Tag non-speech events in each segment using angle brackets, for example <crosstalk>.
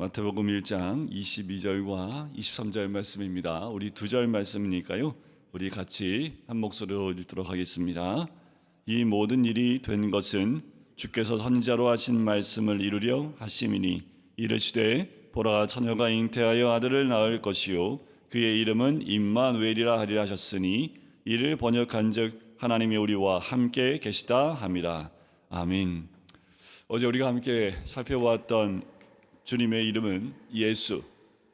마태복음 1장 22절과 23절 말씀입니다. 우리 두 절 말씀이니까요. 우리 같이 한 목소리로 읽도록 하겠습니다. 이 모든 일이 된 것은 주께서 선지자로 하신 말씀을 이루려 하심이니 이르시되 보라 처녀가 잉태하여 아들을 낳을 것이요 그의 이름은 임마누엘이라 하리라 하셨으니 이를 번역한즉 하나님이 우리와 함께 계시다 함이라. 아멘. 어제 우리가 함께 살펴보았던 주님의 이름은 예수,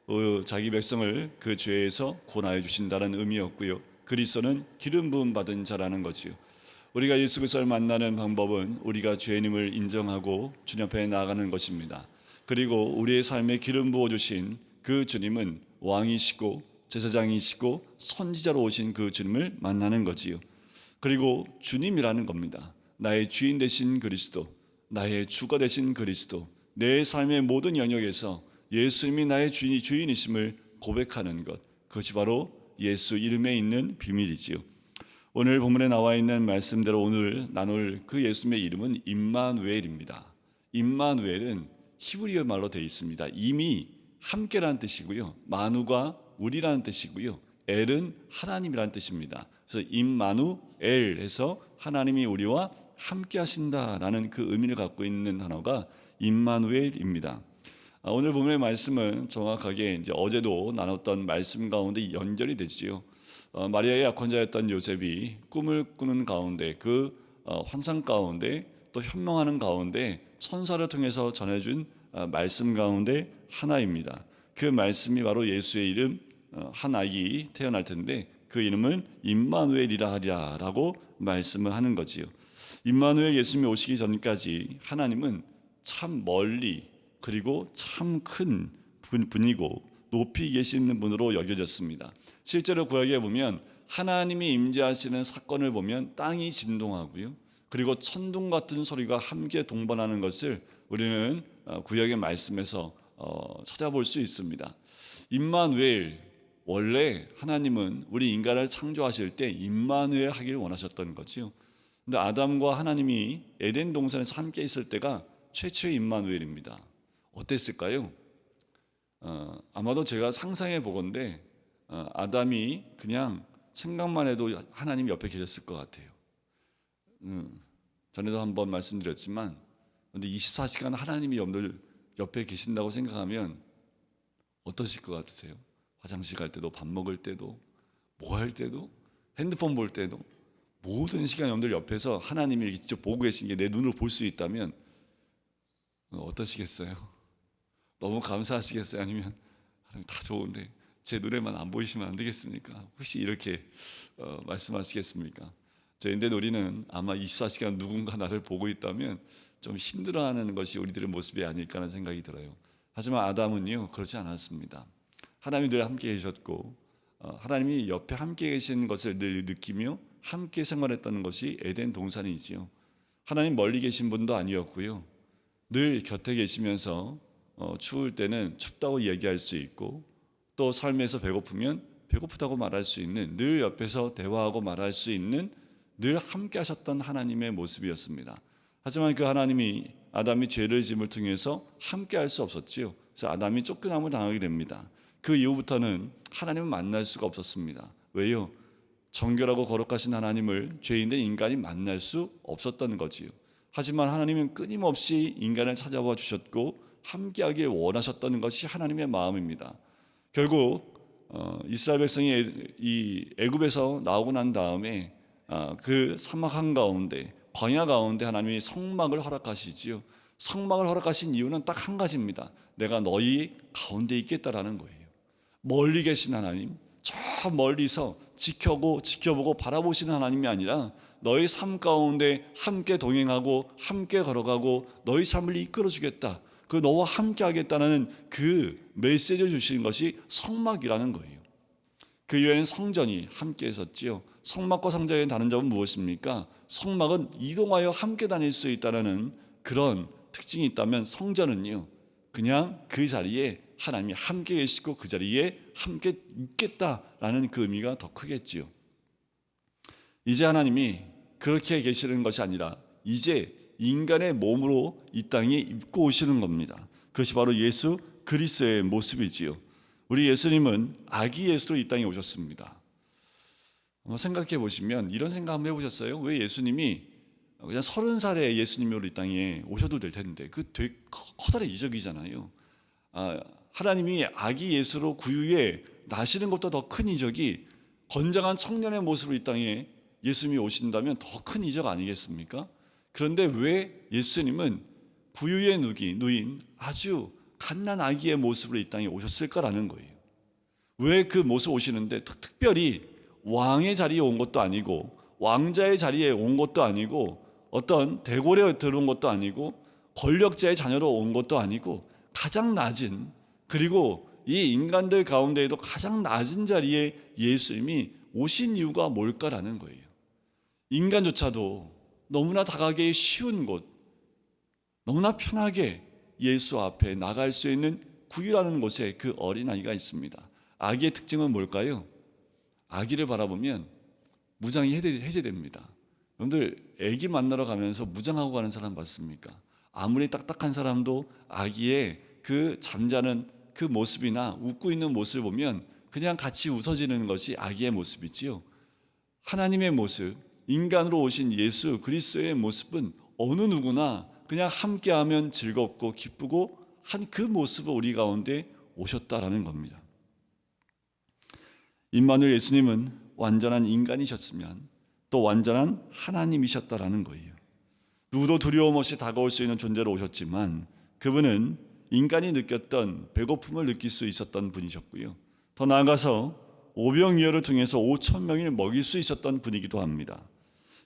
어, 자기 백성을 그 죄에서 구원하여 주신다는 의미였고요. 그리스도는 기름 부음 받은 자라는 거지요. 우리가 예수 그리스도를 만나는 방법은 우리가 죄인임을 인정하고 주님 앞에 나아가는 것입니다. 그리고 우리의 삶에 기름 부어 주신 그 주님은 왕이시고 제사장이시고 선지자로 오신 그 주님을 만나는 거지요. 그리고 주님이라는 겁니다. 나의 주인 되신 그리스도, 나의 주가 되신 그리스도, 내 삶의 모든 영역에서 예수님이 나의 주인, 주인이심을 고백하는 것, 그것이 바로 예수 이름에 있는 비밀이지요. 오늘 본문에 나와 있는 말씀대로 오늘 나눌 그 예수님의 이름은 임마누엘입니다. 임마누엘은 히브리어 말로 되어 있습니다. 이미 함께라는 뜻이고요. 마누가 우리라는 뜻이고요. 엘은 하나님이라는 뜻입니다. 그래서 임마누엘에서 하나님이 우리와 함께 하신다라는 그 의미를 갖고 있는 단어가 임마누엘입니다. 아, 오늘 본문의 말씀은 정확하게 이제 어제도 나눴던 말씀 가운데 연결이 되지요. 어, 마리아의 약혼자였던 요셉이 꿈을 꾸는 가운데 그 어, 환상 가운데 또 현명하는 가운데 천사를 통해서 전해준 어, 말씀 가운데 하나입니다. 그 말씀이 바로 예수의 이름 어, 한 아기 태어날 텐데 그 이름을 임마누엘이라 하리라라고 말씀을 하는 거지요. 임마누엘 예수님이 오시기 전까지 하나님은 참 멀리 그리고 참 큰 분이고 높이 계시는 분으로 여겨졌습니다. 실제로 구약에 보면 하나님이 임재하시는 사건을 보면 땅이 진동하고요. 그리고 천둥 같은 소리가 함께 동반하는 것을 우리는 어, 구약의 말씀에서 어, 찾아볼 수 있습니다. 임마누엘 원래 하나님은 우리 인간을 창조하실 때 임마누엘 하기를 원하셨던 거지요. 근데 아담과 하나님이 에덴 동산에서 함께 있을 때가 최초의 임마누엘입니다. 어땠을까요? 어, 아마도 제가 상상해 보건데 어, 아담이 그냥 생각만 해도 하나님 옆에 계셨을 것 같아요. 음, 전에도 한번 말씀드렸지만, 근데 24시간 하나님이 옆에 계신다고 생각하면 어떠실 것 같으세요? 화장실 갈 때도 밥 먹을 때도 뭐 할 때도 핸드폰 볼 때도 모든 시간 여러분들 옆에서 하나님이 직접 보고 계신 게 내 눈으로 볼 수 있다면 어떠시겠어요? <laughs> 너무 감사하시겠어요? 아니면 다 좋은데 제 눈에만 안 보이시면 안 되겠습니까? 혹시 이렇게 어, 말씀하시겠습니까? 저희인데 우리는 아마 24시간 누군가 나를 보고 있다면 좀 힘들어하는 것이 우리들의 모습이 아닐까 하는 생각이 들어요. 하지만 아담은요 그렇지 않았습니다. 하나님이 늘 함께 계셨고 어, 하나님이 옆에 함께 계신 것을 늘 느끼며 함께 생활했다는 것이 에덴 동산이지요. 하나님 멀리 계신 분도 아니었고요. 늘 곁에 계시면서 어, 추울 때는 춥다고 얘기할 수 있고 또 삶에서 배고프면 배고프다고 말할 수 있는 늘 옆에서 대화하고 말할 수 있는 늘 함께 하셨던 하나님의 모습이었습니다. 하지만 그 하나님이 아담이 죄를 짐을 통해서 함께 할 수 없었지요. 그래서 아담이 쫓겨남을 당하게 됩니다. 그 이후부터는 하나님을 만날 수가 없었습니다. 왜요? 정결하고 거룩하신 하나님을 죄인된 인간이 만날 수 없었던 거지요. 하지만 하나님은 끊임없이 인간을 찾아와 주셨고 함께하길 원하셨던 것이 하나님의 마음입니다. 결국 어, 이스라엘 백성이 이 애굽에서 나오고 난 다음에 아, 그 사막 한 가운데 광야 가운데 하나님이 성막을 허락하시지요. 성막을 허락하신 이유는 딱 한 가지입니다. 내가 너희 가운데 있겠다라는 거예요. 멀리 계신 하나님, 저 멀리서 지켜고 지켜보고 바라보시는 하나님이 아니라 너희 삶 가운데 함께 동행하고 함께 걸어가고 너희 삶을 이끌어 주겠다. 그 너와 함께 하겠다는 그 메시지를 주시는 것이 성막이라는 거예요. 그 이후에는 성전이 함께 있었지요. 성막과 성전의 다른 점은 무엇입니까? 성막은 이동하여 함께 다닐 수 있다는 그런 특징이 있다면 성전은요. 그냥 그 자리에 하나님이 함께 계시고 그 자리에 함께 있겠다라는 그 의미가 더 크겠지요. 이제 하나님이 그렇게 계시는 것이 아니라 이제 인간의 몸으로 이 땅에 입고 오시는 겁니다. 그것이 바로 예수 그리스의 모습이지요. 우리 예수님은 아기 예수로 이 땅에 오셨습니다. 생각해 보시면 이런 생각 한번 해보셨어요? 왜 예수님이 그냥 서른 살에 예수님으로 이 땅에 오셔도 될 텐데 그 되게 커- 커다란 이적이잖아요. 아, 하나님이 아기 예수로 구유에 나시는 것보다 더 큰 이적이 건장한 청년의 모습으로 이 땅에 예수님이 오신다면 더 큰 이적 아니겠습니까? 그런데 왜 예수님은 부유의 누기, 누인 아주 갓난 아기의 모습으로 이 땅에 오셨을까라는 거예요. 왜 그 모습 오시는데 특- 특별히 왕의 자리에 온 것도 아니고 왕자의 자리에 온 것도 아니고 어떤 대궐에 들어온 것도 아니고 권력자의 자녀로 온 것도 아니고 가장 낮은 그리고 이 인간들 가운데에도 가장 낮은 자리에 예수님이 오신 이유가 뭘까라는 거예요. 인간조차도 너무나 다가기 쉬운 곳, 너무나 편하게 예수 앞에 나갈 수 있는 구유라는 곳에 그 어린아이가 있습니다. 아기의 특징은 뭘까요? 아기를 바라보면 무장이 해제- 해제됩니다. 여러분들 아기 만나러 가면서 무장하고 가는 사람 봤습니까? 아무리 딱딱한 사람도 아기의 그 잠자는 그 모습이나 웃고 있는 모습을 보면 그냥 같이 웃어지는 것이 아기의 모습이지요. 하나님의 모습, 인간으로 오신 예수 그리스도의 모습은 어느 누구나 그냥 함께하면 즐겁고 기쁘고 한 그 모습을 우리 가운데 오셨다라는 겁니다. 임마누엘 예수님은 완전한 인간이셨으면 또 완전한 하나님이셨다라는 거예요. 누구도 두려움 없이 다가올 수 있는 존재로 오셨지만 그분은 인간이 느꼈던 배고픔을 느낄 수 있었던 분이셨고요. 더 나아가서 오병이어를 통해서 5천 명을 먹일 수 있었던 분이기도 합니다.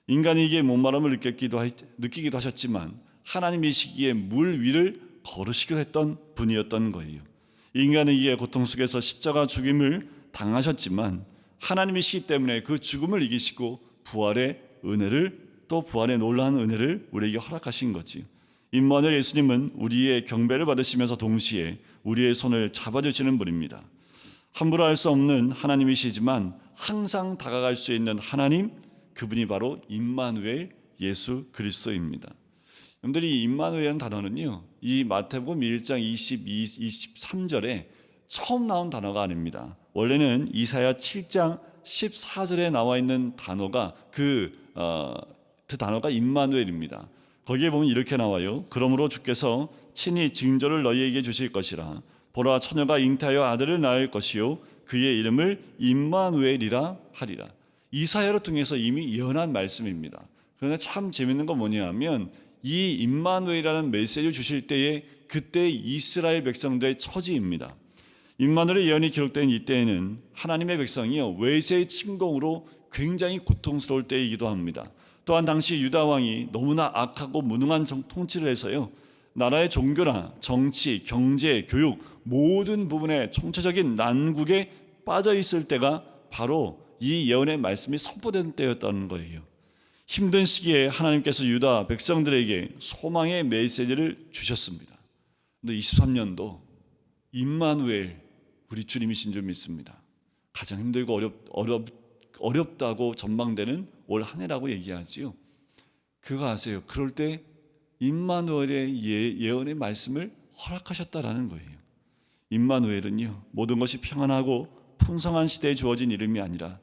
인간에게 목마름을 느꼈기도 하- 느끼기도 하셨지만 하나님이 시기에 물 위를 걸으시기도 했던 분이었던 거예요. 인간에게 고통 속에서 십자가 죽임을 당하셨지만 하나님이 시기 때문에 그 죽음을 이기시고 부활의 은혜를 또 부활의 놀라운 은혜를 우리에게 허락하신 거지. 임마누엘 예수님은 우리의 경배를 받으시면서 동시에 우리의 손을 잡아주시는 분입니다. 함부로 할수 없는 하나님이시지만 항상 다가갈 수 있는 하나님 그분이 바로 임마누엘 예수 그리스도입니다. 여러분들이 임마누엘이라는 단어는요. 이 마태복음 1장 22, 23절에 처음 나온 단어가 아닙니다. 원래는 이사야 7장 14절에 나와 있는 단어가 그, 어, 그 단어가 임마누엘입니다. 거기에 보면 이렇게 나와요. 그러므로 주께서 친히 징조를 너희에게 주실 것이라. 보라 처녀가 잉태하여 아들을 낳을 것이요 그의 이름을 임마누엘이라 하리라. 이사야를 통해서 이미 예언한 말씀입니다. 그러나 참 재밌는 건 뭐냐면 이 임마누엘이라는 메시지를 주실 때에 그때 이스라엘 백성들의 처지입니다. 임마누엘의 예언이 기록된 이때에는 하나님의 백성이요 외세의 침공으로 굉장히 고통스러울 때이기도 합니다. 또한 당시 유다 왕이 너무나 악하고 무능한 정- 통치를 해서요 나라의 종교나 정치, 경제, 교육 모든 부분에 총체적인 난국에 빠져 있을 때가 바로 이 예언의 말씀이 선포된 때였다는 거예요. 힘든 시기에 하나님께서 유다 백성들에게 소망의 메시지를 주셨습니다. 근데 23년도 임마누엘 우리 주님이신 줄 믿습니다. 가장 힘들고 어렵, 어렵, 어렵다고 전망되는 올 한 해라고 얘기하지요. 그거 아세요? 그럴 때 임마누엘의 예, 예언의 말씀을 허락하셨다라는 거예요. 임마누엘은요 모든 것이 평안하고 풍성한 시대에 주어진 이름이 아니라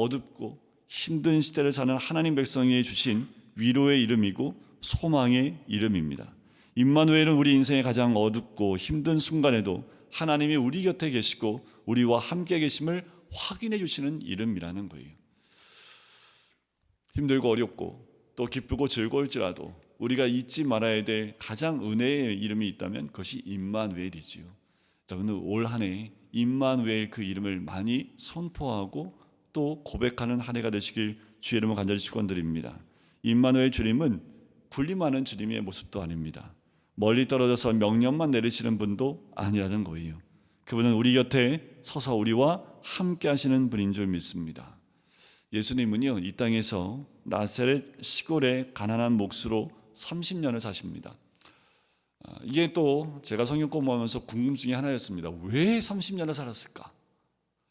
어둡고 힘든 시대를 사는 하나님 백성에게 주신 위로의 이름이고 소망의 이름입니다. 임마누엘은 우리 인생의 가장 어둡고 힘든 순간에도 하나님이 우리 곁에 계시고 우리와 함께 계심을 확인해 주시는 이름이라는 거예요. 힘들고 어렵고 또 기쁘고 즐거울지라도 우리가 잊지 말아야 될 가장 은혜의 이름이 있다면 그것이 임마누엘이지요. 여러분 올 한해 임마누엘 그 이름을 많이 선포하고 또 고백하는 한 해가 되시길 주의 이름으로 간절히 축원드립니다. 임마누엘 주님은 군림하는 주님의 모습도 아닙니다. 멀리 떨어져서 명령만 내리시는 분도 아니라는 거예요. 그분은 우리 곁에 서서 우리와 함께 하시는 분인 줄 믿습니다. 예수님은요 이 땅에서 나사렛 시골의 가난한 몫으로 30년을 사십니다. 아, 이게 또 제가 성경 공부하면서 궁금증이 하나였습니다. 왜 30년을 살았을까?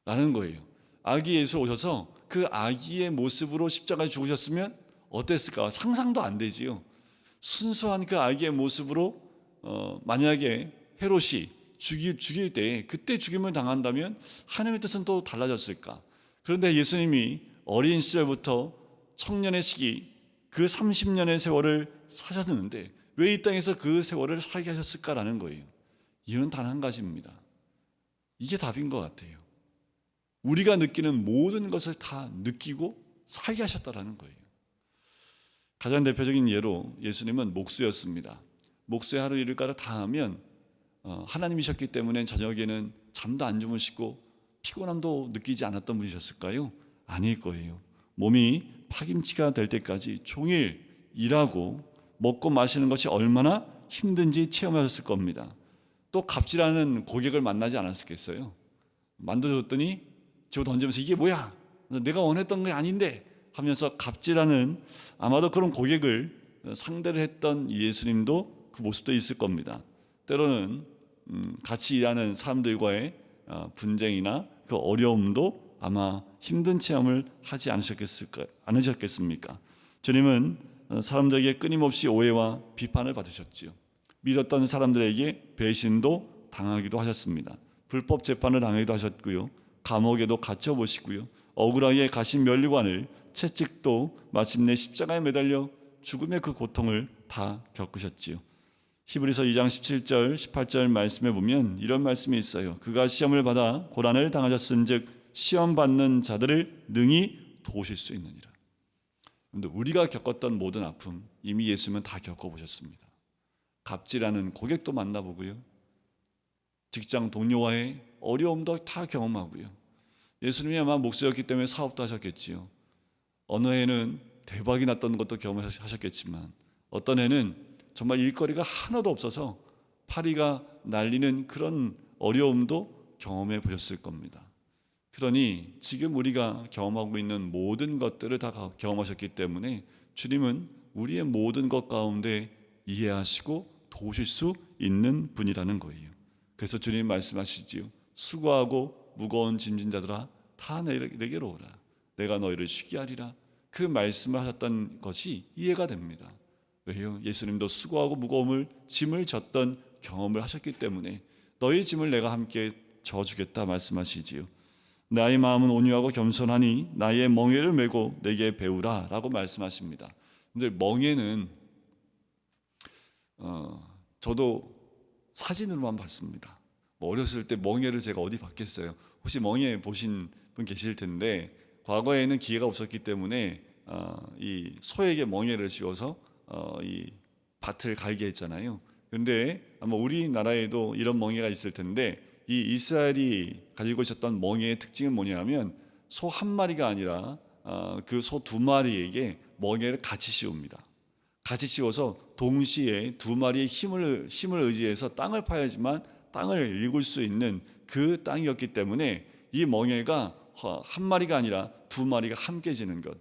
라는 거예요. 아기 예수 오셔서 그 아기의 모습으로 십자가에 죽으셨으면 어땠을까? 상상도 안 되지요. 순수한 그 아기의 모습으로 어, 만약에 헤롯이 죽일, 죽일 때 그때 죽임을 당한다면 하나님의 뜻은 또 달라졌을까? 그런데 예수님이 어린 시절부터 청년의 시기 그 30년의 세월을 사셨는데 왜 이 땅에서 그 세월을 살게 하셨을까라는 거예요. 이유는 단 한 가지입니다. 이게 답인 것 같아요. 우리가 느끼는 모든 것을 다 느끼고 살게 하셨다라는 거예요. 가장 대표적인 예로 예수님은 목수였습니다. 목수의 하루 일과를 다 하면 어, 하나님이셨기 때문에 저녁에는 잠도 안 주무시고 피곤함도 느끼지 않았던 분이셨을까요? 아닐 거예요. 몸이 파김치가 될 때까지 종일 일하고 먹고 마시는 것이 얼마나 힘든지 체험하셨을 겁니다. 또 갑질하는 고객을 만나지 않았겠어요? 만들어줬더니 집어 던지면서 이게 뭐야? 내가 원했던 게 아닌데 하면서 갑질하는 아마도 그런 고객을 상대를 했던 예수님도 그 모습도 있을 겁니다. 때로는 음, 같이 일하는 사람들과의 어, 분쟁이나 그 어려움도 아마 힘든 체험을 하지 않으셨겠을까, 않으셨겠습니까? 주님은 어, 사람들에게 끊임없이 오해와 비판을 받으셨지요. 믿었던 사람들에게 배신도 당하기도 하셨습니다. 불법 재판을 당하기도 하셨고요. 감옥에도 갇혀 보시고요. 억울하게 가신 면류관을 채찍도 마침내 십자가에 매달려 죽음의 그 고통을 다 겪으셨지요. 히브리서 2장 17절 18절 말씀에 보면 이런 말씀이 있어요. 그가 시험을 받아 고난을 당하셨은즉 시험 받는 자들을 능히 도우실 수 있느니라. 근데 우리가 겪었던 모든 아픔 이미 예수님은 다 겪어보셨습니다. 갑질하는 고객도 만나보고요. 직장 동료와의 어려움도 다 경험하고요. 예수님이 아마 목수였기 때문에 사업도 하셨겠지요. 어느 해는 대박이 났던 것도 경험하셨겠지만 어떤 해는 정말 일거리가 하나도 없어서 파리가 날리는 그런 어려움도 경험해 보셨을 겁니다. 그러니 지금 우리가 경험하고 있는 모든 것들을 다 경험하셨기 때문에 주님은 우리의 모든 것 가운데 이해하시고 도우실 수 있는 분이라는 거예요. 그래서 주님 말씀하시지요. 수고하고 무거운 짐진 자들아 다 내게로 오라. 내가 너희를 쉬게 하리라. 그 말씀을 하셨던 것이 이해가 됩니다. 왜요? 예수님도 수고하고 무거움을 짐을 졌던 경험을 하셨기 때문에 너희 짐을 내가 함께 져주겠다 말씀하시지요. 나의 마음은 온유하고 겸손하니 나의 멍에를 메고 내게 배우라라고 말씀하십니다. 근데 멍에는 어, 저도 사진으로만 봤습니다. 뭐 어렸을 때 멍에를 제가 어디 봤겠어요. 혹시 멍에 보신 분 계실 텐데 과거에는 기회가 없었기 때문에 어, 이 소에게 멍에를 씌워서 어, 이 밭을 갈게 했잖아요. 그런데 아마 우리나라에도 이런 멍에가 있을 텐데 이 이스라엘이 가지고 있었던 멍에의 특징은 뭐냐면 소 한 마리가 아니라 어, 그소 두 마리에게 멍에를 같이 씌웁니다. 같이 씌워서 동시에 두 마리의 힘을 힘을 의지해서 땅을 파야지만 땅을 일굴 수 있는 그 땅이었기 때문에 이 멍에가 한 마리가 아니라 두 마리가 함께 지는 것.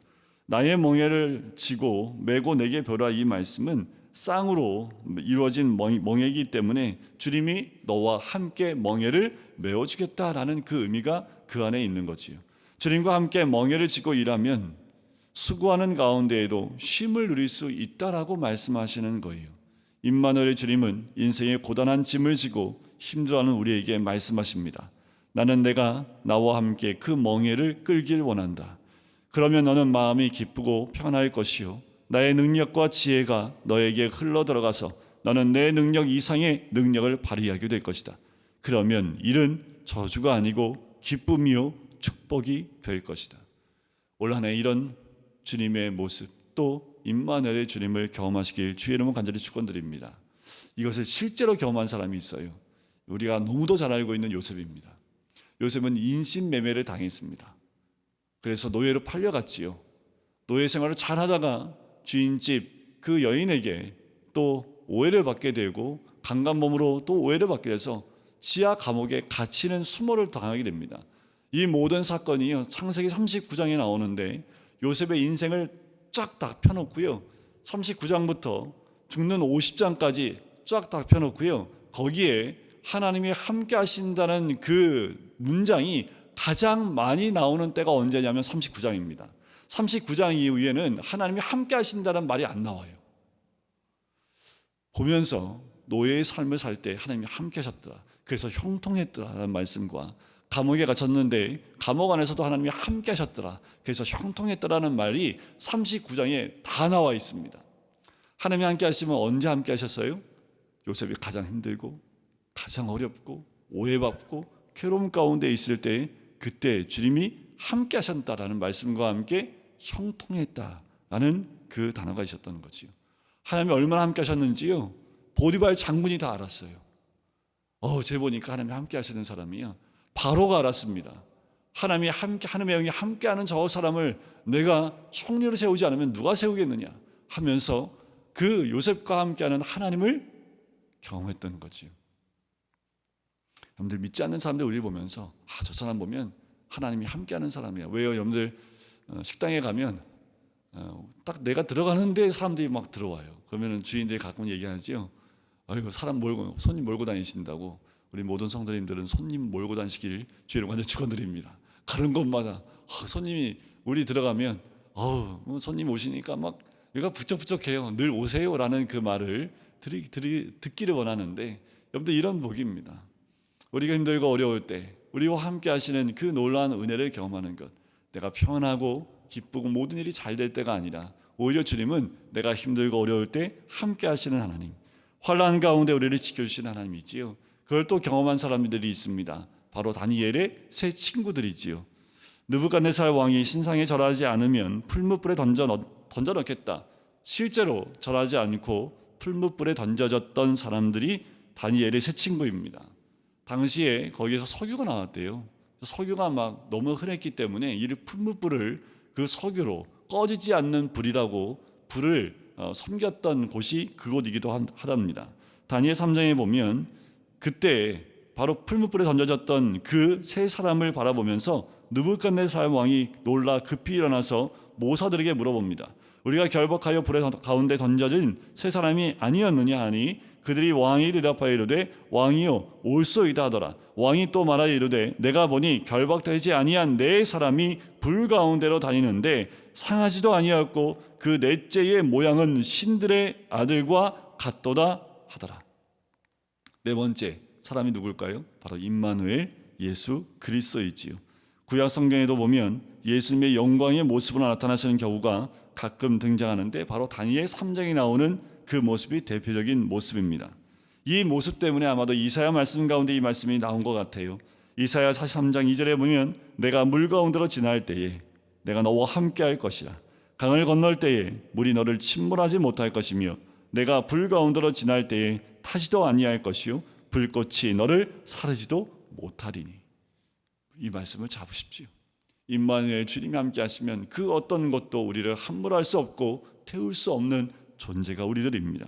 나의 멍에를 지고 메고 내게 벼라 이 말씀은 쌍으로 이루어진 멍에이기 때문에 주님이 너와 함께 멍에를 메어주겠다라는 그 의미가 그 안에 있는 거지요. 주님과 함께 멍에를 지고 일하면 수고하는 가운데에도 쉼을 누릴 수 있다라고 말씀하시는 거예요. 임마누엘의 주님은 인생의 고단한 짐을 지고 힘들어하는 우리에게 말씀하십니다. 나는 내가 나와 함께 그 멍에를 끌길 원한다. 그러면 너는 마음이 기쁘고 편할 것이요 나의 능력과 지혜가 너에게 흘러 들어가서 너는 내 능력 이상의 능력을 발휘하게 될 것이다. 그러면 일은 저주가 아니고 기쁨이요 축복이 될 것이다. 올 한해 이런 주님의 모습 또 임마누엘의 주님을 경험하시길 주의 이름으로 간절히 축원드립니다. 이것을 실제로 경험한 사람이 있어요. 우리가 너무도 잘 알고 있는 요셉입니다. 요셉은 인신매매를 당했습니다. 그래서 노예로 팔려갔지요. 노예 생활을 잘 하다가 주인집 그 여인에게 또 오해를 받게 되고 강간범으로 또 오해를 받게 돼서 지하 감옥에 갇히는 수모를 당하게 됩니다. 이 모든 사건이 창세기 39장에 나오는데 요셉의 인생을 쫙 다 펴놓고요. 39장부터 죽는 50장까지 쫙 다 펴놓고요. 거기에 하나님이 함께 하신다는 그 문장이 가장 많이 나오는 때가 언제냐면 39장입니다. 39장 이후에는 하나님이 함께 하신다는 말이 안 나와요. 보면서 노예의 삶을 살 때 하나님이 함께 하셨더라. 그래서 형통했더라라는 말씀과 감옥에 갇혔는데 감옥 안에서도 하나님이 함께 하셨더라. 그래서 형통했더라는 말이 39장에 다 나와 있습니다. 하나님이 함께 하시면 언제 함께 하셨어요? 요셉이 가장 힘들고 가장 어렵고 오해받고 괴로움 가운데 있을 때 그때 주님이 함께 하셨다라는 말씀과 함께 형통했다라는 그 단어가 있었던 거지요. 하나님이 얼마나 함께 하셨는지요. 보디발 장군이 다 알았어요. 어, 제 보니까 하나님이 함께 하시는 사람이요. 바로가 알았습니다. 하나님이 함께 하나님의 영이 함께하는 저 사람을 내가 총리로 세우지 않으면 누가 세우겠느냐 하면서 그 요셉과 함께하는 하나님을 경험했던 거지요. 여러분들 믿지 않는 사람들 우리 보면서 아, 저 사람 보면 하나님이 함께하는 사람이야. 왜요? 여러분들 어, 식당에 가면 어, 딱 내가 들어가는데 사람들이 막 들어와요. 그러면 주인들이 가끔 얘기하지요. 아이고 사람 몰고 손님 몰고 다니신다고 우리 모든 성도님들은 손님 몰고 다니시길 주의를 완전 축원드립니다. 가는 곳마다 아, 손님이 우리 들어가면 어우 뭐 손님 오시니까 막 얘가 부쩍부쩍해요. 늘 오세요라는 그 말을 들이, 들이, 듣기를 원하는데 여러분들 이런 복입니다. 우리가 힘들고 어려울 때 우리와 함께 하시는 그 놀라운 은혜를 경험하는 것. 내가 평안하고 기쁘고 모든 일이 잘 될 때가 아니라 오히려 주님은 내가 힘들고 어려울 때 함께 하시는 하나님 환란 가운데 우리를 지켜 주시는 하나님이지요. 그걸 또 경험한 사람들이 있습니다. 바로 다니엘의 새 친구들이지요. 느부갓네살 왕이 신상에 절하지 않으면 풀무불에 던져 넣, 던져 넣겠다. 실제로 절하지 않고 풀무불에 던져졌던 사람들이 다니엘의 새 친구입니다 당시에 거기에서 석유가 나왔대요. 석유가 막 너무 흔했기 때문에 이 풀무불을 그 석유로 꺼지지 않는 불이라고 불을 어, 섬겼던 곳이 그곳이기도 하답니다. 다니엘 3장에 보면 그때 바로 풀무불에 던져졌던 그 세 사람을 바라보면서 느부갓네살 왕이 놀라 급히 일어나서 모사들에게 물어봅니다. 우리가 결박하여 불의 가운데 던져진 세 사람이 아니었느냐 하니 그들이 왕이 대답하여 이르되 왕이요 올소이다 하더라. 왕이 또 말하여 이르되 내가 보니 결박되지 아니한 네 사람이 불 가운데로 다니는데 상하지도 아니하였고 그 넷째의 모양은 신들의 아들과 같도다 하더라. 네 번째 사람이 누굴까요? 바로 임마누엘 예수 그리스도이지요. 구약 성경에도 보면 예수님의 영광의 모습으로 나타나시는 경우가 가끔 등장하는데 바로 다니엘 3장에 나오는 그 모습이 대표적인 모습입니다. 이 모습 때문에 아마도 이사야 말씀 가운데 이 말씀이 나온 것 같아요. 이사야 43장 2절에 보면 내가 물 가운데로 지날 때에 내가 너와 함께 할 것이라 강을 건널 때에 물이 너를 침몰하지 못할 것이며 내가 불 가운데로 지날 때에 타지도 아니할 것이요 불꽃이 너를 사르지도 못하리니 이 말씀을 잡으십시오. 임마누엘 주님이 함께 하시면 그 어떤 것도 우리를 함몰할 수 없고 태울 수 없는 존재가 우리들입니다.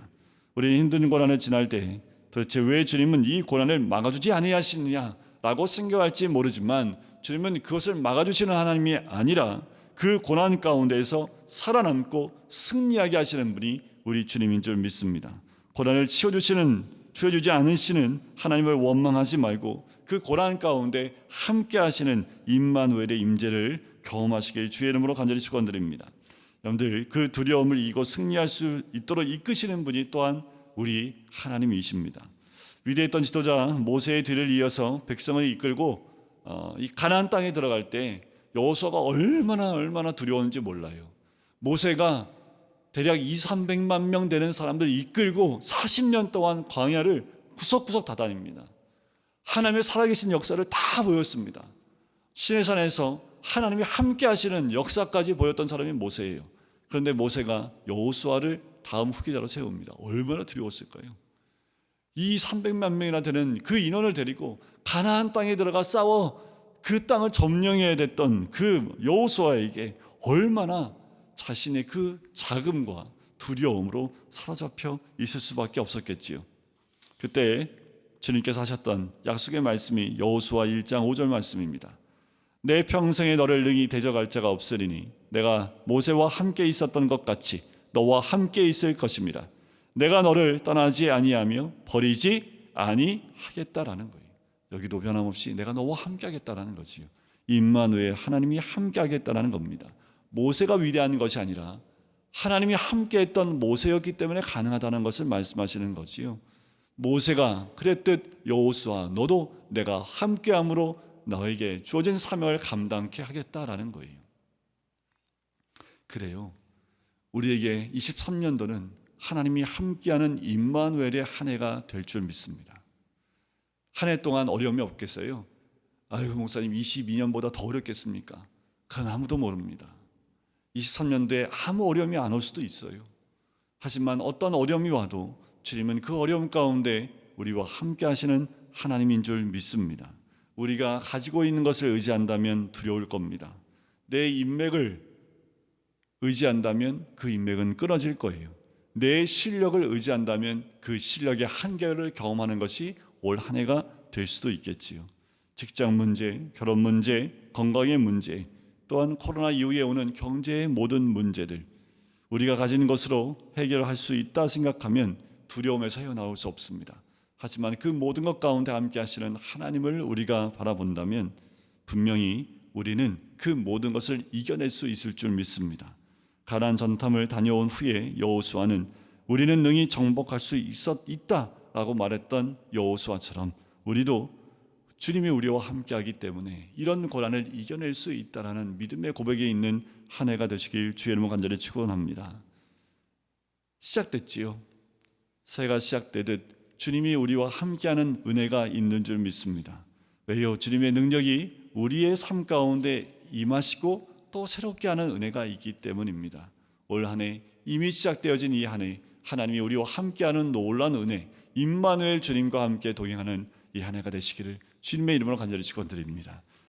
우리는 힘든 고난을 지날 때 도대체 왜 주님은 이 고난을 막아주지 아니하시느냐라고 생각할지 모르지만 주님은 그것을 막아주시는 하나님이 아니라 그 고난 가운데에서 살아남고 승리하게 하시는 분이 우리 주님인 줄 믿습니다. 고난을 치워주시는 주어주지 않으시는 하나님을 원망하지 말고 그 고난 가운데 함께 하시는 임마누엘의 임재를 경험하시길 주의 이름으로 간절히 축원드립니다. 여러분들 그 두려움을 이기고 승리할 수 있도록 이끄시는 분이 또한 우리 하나님이십니다. 위대했던 지도자 모세의 뒤를 이어서 백성을 이끌고 어, 이 가나안 땅에 들어갈 때 여호수아가 얼마나 얼마나 두려웠는지 몰라요. 모세가 대략 2, 300만 명 되는 사람들 이끌고 40년 동안 광야를 구석구석 다 다닙니다. 하나님의 살아계신 역사를 다 보였습니다. 시내산에서 하나님이 함께 하시는 역사까지 보였던 사람이 모세예요. 그런데 모세가 여호수아를 다음 후계자로 세웁니다. 얼마나 두려웠을까요? 이 300만 명이나 되는 그 인원을 데리고 가나안 땅에 들어가 싸워 그 땅을 점령해야 됐던 그 여호수아에게 얼마나 자신의 그 자금과 두려움으로 사로잡혀 있을 수밖에 없었겠지요. 그때 주님께서 하셨던 약속의 말씀이 여호수아 1장 5절 말씀입니다. 내 평생에 너를 능히 대적할 자가 없으리니 내가 모세와 함께 있었던 것 같이 너와 함께 있을 것입니다. 내가 너를 떠나지 아니하며 버리지 아니하겠다라는 거예요. 여기도 변함없이 내가 너와 함께 하겠다라는 거지요. 임마누엘 하나님이 함께 하겠다라는 겁니다. 모세가 위대한 것이 아니라 하나님이 함께 했던 모세였기 때문에 가능하다는 것을 말씀하시는 거지요. 모세가 그랬듯 여호수아 너도 내가 함께함으로 너에게 주어진 사명을 감당케 하겠다라는 거예요. 그래요. 우리에게 23년도는 하나님이 함께하는 임마누엘의 한 해가 될 줄 믿습니다. 한 해 동안 어려움이 없겠어요? 아유 목사님 22년보다 더 어렵겠습니까? 그건 아무도 모릅니다. 23년도에 아무 어려움이 안 올 수도 있어요. 하지만 어떤 어려움이 와도 주님은 그 어려움 가운데 우리와 함께 하시는 하나님인 줄 믿습니다. 우리가 가지고 있는 것을 의지한다면 두려울 겁니다. 내 인맥을 의지한다면 그 인맥은 끊어질 거예요. 내 실력을 의지한다면 그 실력의 한계를 경험하는 것이 올 한 해가 될 수도 있겠지요. 직장 문제, 결혼 문제, 건강의 문제, 또한 코로나 이후에 오는 경제의 모든 문제들, 우리가 가진 것으로 해결할 수 있다 생각하면 두려움에서 헤어나올 수 없습니다. 하지만 그 모든 것 가운데 함께 하시는 하나님을 우리가 바라본다면 분명히 우리는 그 모든 것을 이겨낼 수 있을 줄 믿습니다. 가난 전탐을 다녀온 후에 여호수아는 우리는 능히 정복할 수 있었 있다라고 말했던 여호수아처럼 우리도 주님이 우리와 함께하기 때문에 이런 고난을 이겨낼 수 있다라는 믿음의 고백이 있는 한 해가 되시길 주의 이름으로 간절히 축원합니다. 시작됐지요. 새해가 시작되듯 주님이 우리와 함께하는 은혜가 있는 줄 믿습니다. 왜요? 주님의 능력이 우리의 삶 가운데 임하시고 또 새롭게 하는 은혜가 있기 때문입니다. 올 한 해 이미 시작되어진 이 한 해 하나님이 우리와 함께하는 놀란 은혜 임마누엘 주님과 함께 동행하는 이 한 해가 되시기를 주님의 이름으로 간절히 축원드립니다.